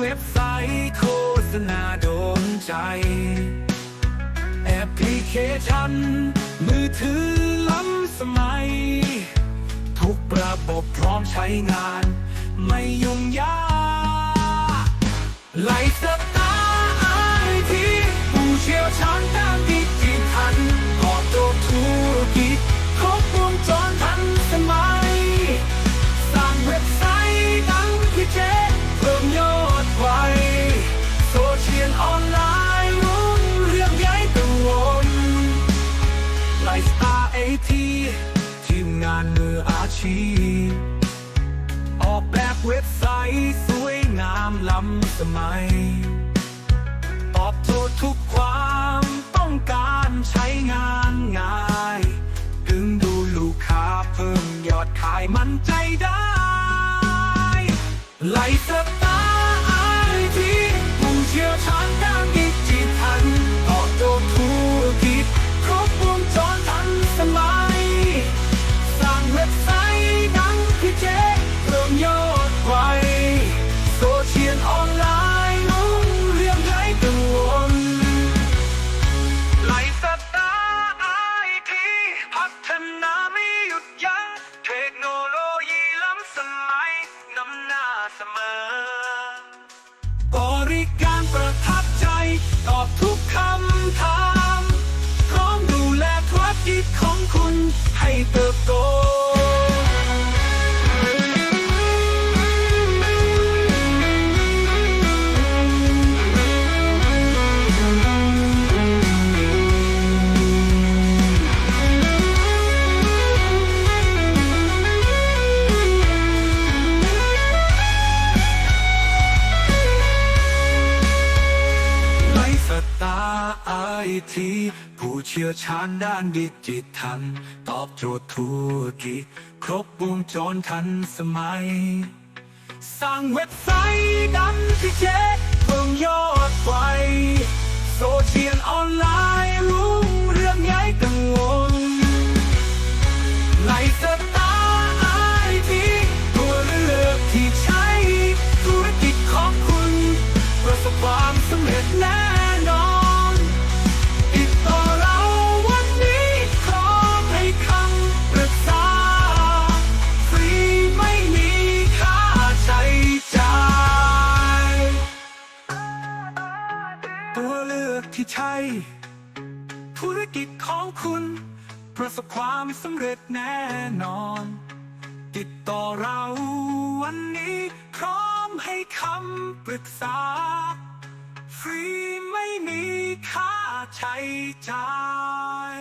เว็บไซต์โฆษณาโดนใจ แอปพลิเคชัน มือถือล้ำสมัย ทุกระบบพร้อมใช้งาน เว็บไซต์สวยงามล้ำสมัย ตอบโจทย์ทุกความต้องการใช้งานง่าย ดึงดูลูกค้าเพิ่มยอดขายมั่นใจได้ไลฟ์สไตล์ ฟ์สไอที ผู้เชี่ยวชาญด้านดิจิทัล ตอบโจทย์ธุรกิจครบวงจรทันสมัย สร้างเว็บไซต์ดังพิเศษเพิ่มยอดไวโซเชียลออนไลน์รุ่งเรื่องใหญ่กังวลไลฟ์สไตล์ไอทีตัวเลือกที่ใช้ ธุรกิจของคุณ ประสบความสำเร็จแน่น ที่ใช่ ธุรกิจของคุณ ประสบความสำเร็จแน่นอน ติดต่อเราวันนี้พร้อมให้คำปรึกษา ฟรีไม่มีค่าใช้จ่าย